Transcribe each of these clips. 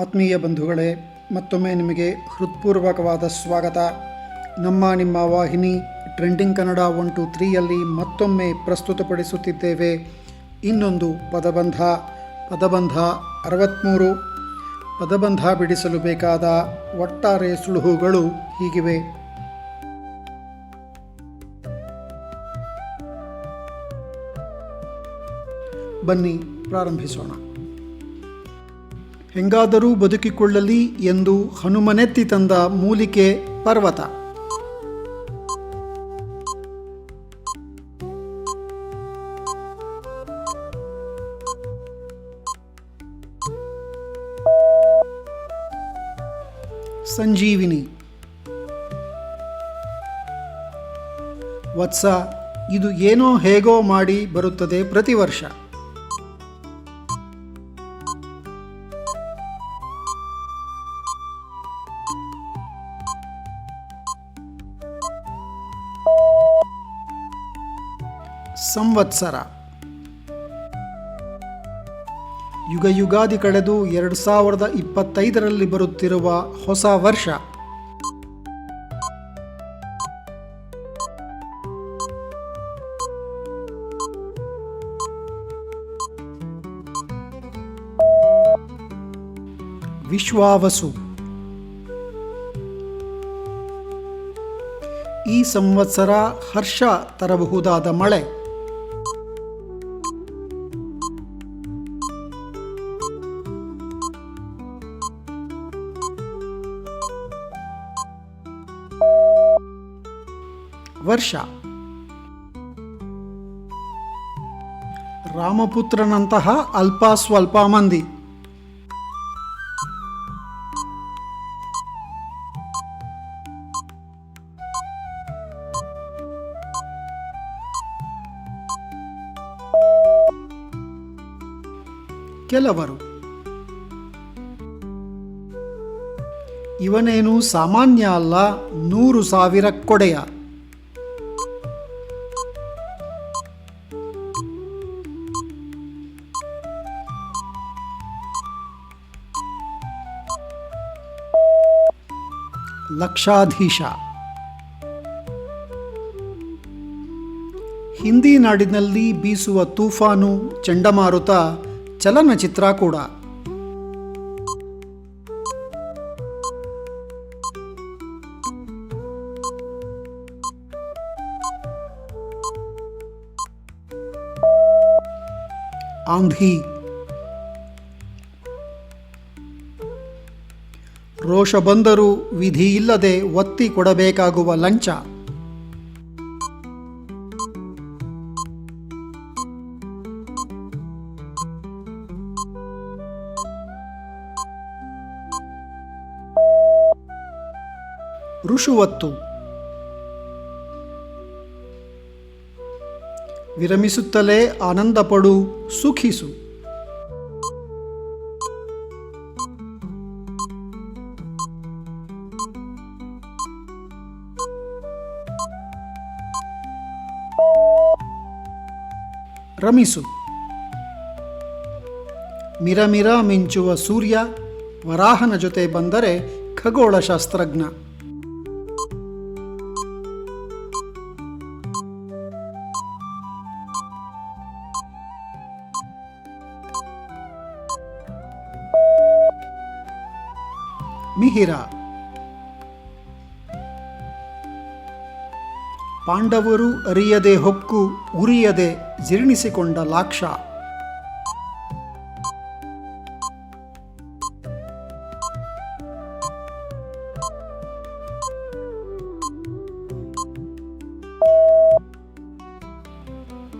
ಆತ್ಮೀಯ ಬಂಧುಗಳೇ, ಮತ್ತೊಮ್ಮೆ ನಿಮಗೆ ಹೃತ್ಪೂರ್ವಕವಾದ ಸ್ವಾಗತ. ನಮ್ಮ ನಿಮ್ಮ ವಾಹಿನಿ ಟ್ರೆಂಡಿಂಗ್ ಕನ್ನಡ ಒನ್ ಟು ತ್ರೀಯಲ್ಲಿ ಮತ್ತೊಮ್ಮೆ ಪ್ರಸ್ತುತಪಡಿಸುತ್ತಿದ್ದೇವೆ. ಇನ್ನೊಂದು ಪದಬಂಧ ಪದಬಂಧ ಅರವತ್ತ್ಮೂರು ಪದಬಂಧ ಬಿಡಿಸಲು ಬೇಕಾದ ಒಟ್ಟಾರೆ ಸುಳುಹುಗಳು ಹೀಗಿವೆ. ಬನ್ನಿ ಪ್ರಾರಂಭಿಸೋಣ. ಹೆಂಗಾದರೂ ಬದುಕಿಕೊಳ್ಳಲಿ ಎಂದು ಹನುಮನೆತ್ತಿ ತಂದ ಮೂಲಿಕೆ ಪರ್ವತ. ಸಂಜೀವಿನಿ. ವತ್ಸ, ಇದು ಏನೋ ಹೇಗೋ ಮಾಡಿ ಬರುತ್ತದೆ ಪ್ರತಿ ವರ್ಷ. ಸಂವತ್ಸರ. ಯುಗ ಯುಗಾದಿ ಕಳೆದು ಎರಡು ಸಾವಿರದ ಇಪ್ಪತ್ತೈದರಲ್ಲಿ ಬರುತ್ತಿರುವ ಹೊಸ ವರ್ಷ. ವಿಶ್ವಾವಸು. ಈ ಸಂವತ್ಸರ ಹರ್ಷ ತರಬಹುದಾದ ಮಳೆ. ವರ್ಷ. ರಾಮಪುತ್ರನಂತಹ ಅಲ್ಪ ಸ್ವಲ್ಪ ಮಂದಿ. ಕೆಲವರು. ಇವನೇನು ಸಾಮಾನ್ಯ ಅಲ್ಲ ನೂರು ಸಾವಿರ ಕೊಡೆಯ. ಲಕ್ಷಾಧೀಶ. ಹಿಂದಿ ನಾಡಿನಲ್ಲಿ ಬೀಸುವ ತೂಫಾನು ಚಂಡಮಾರುತ ಚಲನಚಿತ್ರ ಕೂಡ. ಆಂಧಿ ರೋಷ ಬಂದರೂ ವಿಧಿ ಇಲ್ಲದೆ ಒತ್ತಿ ಕೊಡಬೇಕಾಗುವ ಲಂಚ. ಋಷುವತ್ತು. ವಿರಮಿಸುತ್ತಲೇ ಆನಂದಪಡು ಸುಖಿಸು. ರಮಿಸು. ಮಿರಮಿರ ಮಿಂಚುವ ಸೂರ್ಯ ವರಾಹನ ಜೊತೆ ಬಂದರೆ ಖಗೋಳಶಾಸ್ತ್ರಜ್ಞ. ಮಿಹಿರ ಪಾಂಡವರು ಅರಿಯದೆ ಹೊಕ್ಕು ಉರಿಯದೆ ಜೀರ್ಣಿಸಿಕೊಂಡ ಲಾಕ್ಷ.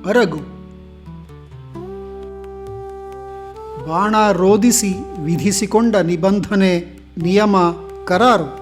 ಅರಗು. ಬಾಣ ರೋಧಿಸಿ ವಿಧಿಸಿಕೊಂಡ ನಿಬಂಧನೆ ನಿಯಮ ಕರಾರು.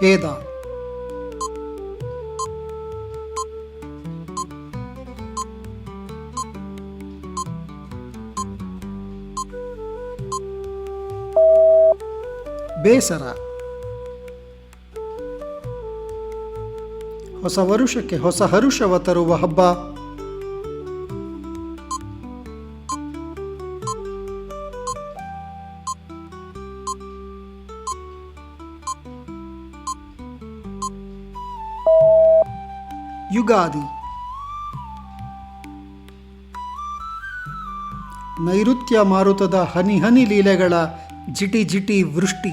ಖೇದ ಬೇಸರ. ಹೊಸ ವರುಷಕ್ಕೆ ಹೊಸ ಹರುಷವ ತರುವ ಹಬ್ಬ. ಯುಗಾದಿ. ನೈಋತ್ಯ ಮಾರುತದ ಹನಿ ಹನಿ ಲೀಲೆಗಳ ಜಿಟಿ ಜಿಟಿ ವೃಷ್ಟಿ.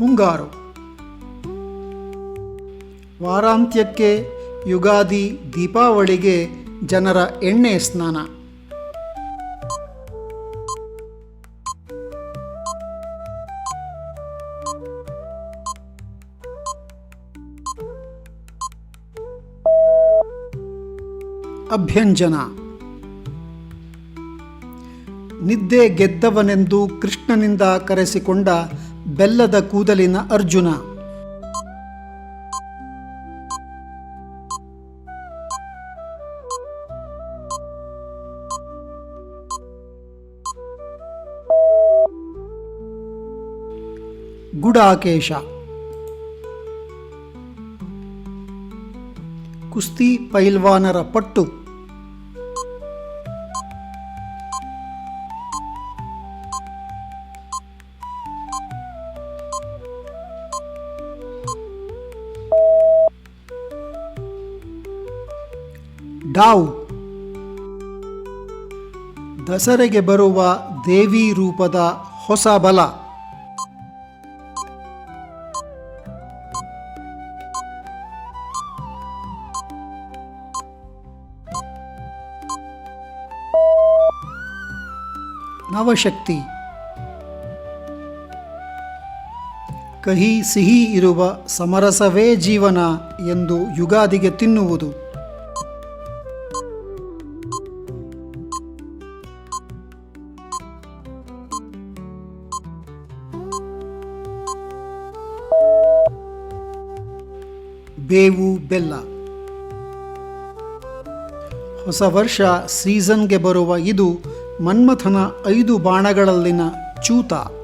ಮುಂಗಾರು. ವಾರಾಂತ್ಯಕ್ಕೆ ಯುಗಾದಿ ದೀಪಾವಳಿಗೆ ಜನರ ಎಣ್ಣೆ ಸ್ನಾನ. ಅಭ್ಯಂಜನ. ನಿದ್ದೆ ಗೆದ್ದವನೆಂದು ಕೃಷ್ಣನಿಂದ ಕರೆಸಿಕೊಂಡ ಬೆಲ್ಲದ ಕೂದಲಿನ ಅರ್ಜುನ. ಗುಡಾಕೇಶ. ಕುಸ್ತಿ ಪೈಲ್ವಾನರ ಪಟ್ಟು. ಡಾವ್. ದಸರೆಗೆ ಬರುವ ದೇವಿ ರೂಪದ ಹೊಸ ಬಲ. ನವಶಕ್ತಿ ಕಹಿ ಸಿಹಿ ಇರುವ ಸಮರಸವೇ ಜೀವನ ಎಂದು ಯುಗಾದಿಗೆ ತಿನ್ನುವುದು. ಬೇವು, ಬೆಲ್ಲ. ಹೊಸ ವರ್ಷ ಸೀಸನ್ಗೆ ಬರುವ ಇದು ಮನ್ಮಥನ ಐದು ಬಾಣಗಳಲ್ಲಿನ ಚೂತ. ಮಾವು.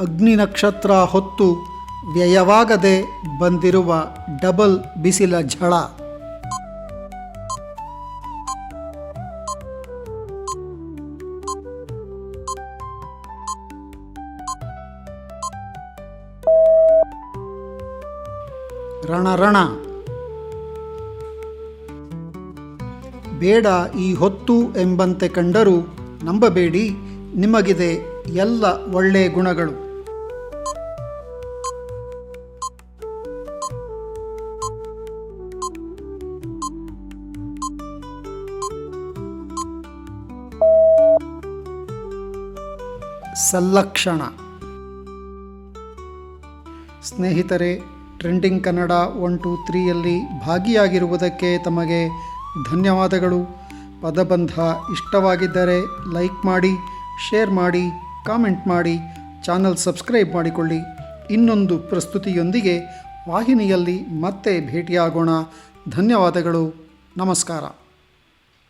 ಅಗ್ನಿ ನಕ್ಷತ್ರ ಹೊತ್ತು ವ್ಯಯವಾಗದೆ ಬಂದಿರುವ ಡಬಲ್ ಬಿಸಿಲ ಝಳ. ರಣ ರಣ ಬೇಡ ಈ ಹೊತ್ತು ಎಂಬಂತೆ ಕಂಡರೂ ನಂಬಬೇಡಿ ನಿಮಗಿದೆ ಎಲ್ಲ ಒಳ್ಳೆಯ ಗುಣಗಳು. ಸಲ್ಲಕ್ಷಣ. ಸ್ನೇಹಿತರೆ ಟ್ರೆಂಡಿಂಗ್ ಕನ್ನಡ ಒನ್ ಟು ತ್ರೀಯಲ್ಲಿ ಭಾಗಿಯಾಗಿರುವುದಕ್ಕೆ ತಮಗೆ ಧನ್ಯವಾದಗಳು. ಪದಬಂಧ ಇಷ್ಟವಾಗಿದ್ದರೆ ಲೈಕ್ ಮಾಡಿ ಶೇರ್ ಮಾಡಿ ಕಾಮೆಂಟ್ ಮಾಡಿ ಚಾನಲ್ ಸಬ್ಸ್ಕ್ರೈಬ್ ಮಾಡಿಕೊಳ್ಳಿ. ಇನ್ನೊಂದು ಪ್ರಸ್ತುತಿಯೊಂದಿಗೆ ವಾಹಿನಿಯಲ್ಲಿ ಮತ್ತೆ ಭೇಟಿಯಾಗೋಣ. ಧನ್ಯವಾದಗಳು. ನಮಸ್ಕಾರ.